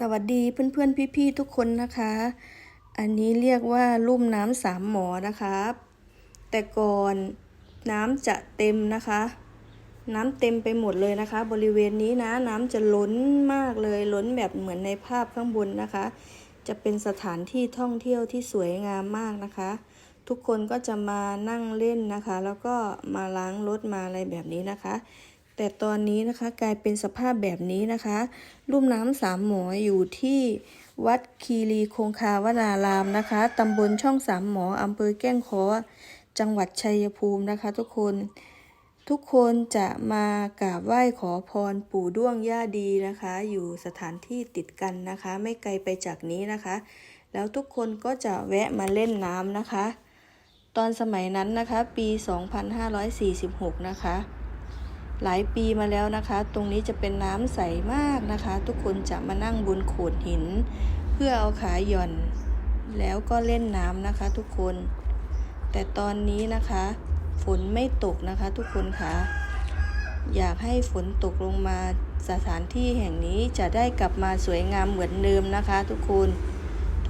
สวัสดีเพื่อนๆ พี่ๆ ทุกคนนะคะ อันนี้เรียกว่าลุ่มน้ำสามหมอนะครับ แต่ก่อนน้ำจะเต็มนะคะ น้ำเต็มไปหมดเลยนะคะ บริเวณนี้นะน้ำจะล้นมากเลยล้นแบบเหมือนในภาพข้างบนนะคะ จะเป็นสถานที่ท่องเที่ยวที่สวยงามมากนะคะ ทุกคนก็จะมานั่งเล่นนะคะ แล้วก็มาล้างรถมาอะไรแบบนี้นะคะ แต่ตอนนี้นะคะกลายเป็นสภาพแบบนี้นะคะ ลุ่มน้ำสามหมออยู่ที่วัดคีรีคงคาวนารามนะคะตำบลช่องสามหมออำเภอแก้งเคอจังหวัดชัยภูมินะคะ ทุกคน ทุกคนจะมากราบไหว้ขอพรปู่ด้วงย่าดีนะคะ อยู่สถานที่ติดกันนะคะ ไม่ไกลไปจากนี้นะคะ แล้วทุกคนก็จะแวะมาเล่นน้ำนะคะ ตอนสมัยนั้นนะคะ ปี 2546 นะคะ หลายปีมาแล้วนะคะ ตรงนี้จะเป็นน้ำใสมากนะคะ ทุกคนจะมานั่งบนโขดหิน เพื่อเอาขาหย่อน แล้วก็เล่นน้ำนะคะ ทุกคน แต่ตอนนี้นะคะ ฝนไม่ตกนะคะ ทุกคนคะอยากให้ฝนตกลงมาสถานที่แห่งนี้จะได้กลับมาสวยงามเหมือนเดิมนะคะ ทุกคน